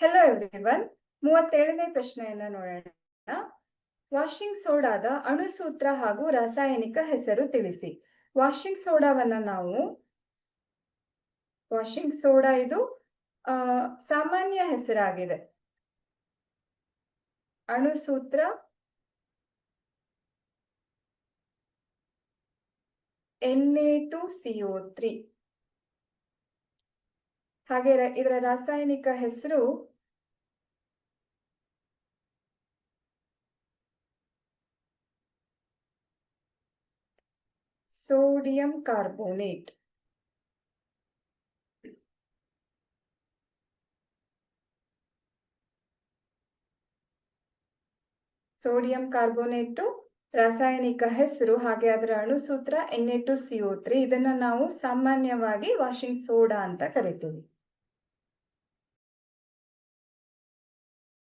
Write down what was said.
Hello everyone ಮೂವತ್ತೇಳನೇ ಪ್ರಶ್ನೆಯನ್ನ ನೋಡೋಣ. Washing ಸೋಡಾದ ಅಣುಸೂತ್ರ ಹಾಗೂ ರಾಸಾಯನಿಕ ಹೆಸರು ತಿಳಿಸಿ. ವಾಷಿಂಗ್ ಸೋಡಾವನ್ನ ನಾವು ವಾಷಿಂಗ್ ಸೋಡಾ ಇದು ಸಾಮಾನ್ಯ ಹೆಸರಾಗಿದೆ. ಅಣುಸೂತ್ರ N A two C O three ಹಾಗೆ ಇದರ ರಾಸಾಯನಿಕ ಹೆಸರು ಸೋಡಿಯಂ ಕಾರ್ಬೋನೇಟ್. ಸೋಡಿಯಂ ಕಾರ್ಬೋನೇಟು ರಾಸಾಯನಿಕ ಹೆಸರು, ಹಾಗೆ ಅದರ ಅಣುಸೂತ್ರ N A two C O three ಇದನ್ನ ನಾವು ಸಾಮಾನ್ಯವಾಗಿ ವಾಷಿಂಗ್ ಸೋಡಾ ಅಂತ ಕರಿತೀವಿ.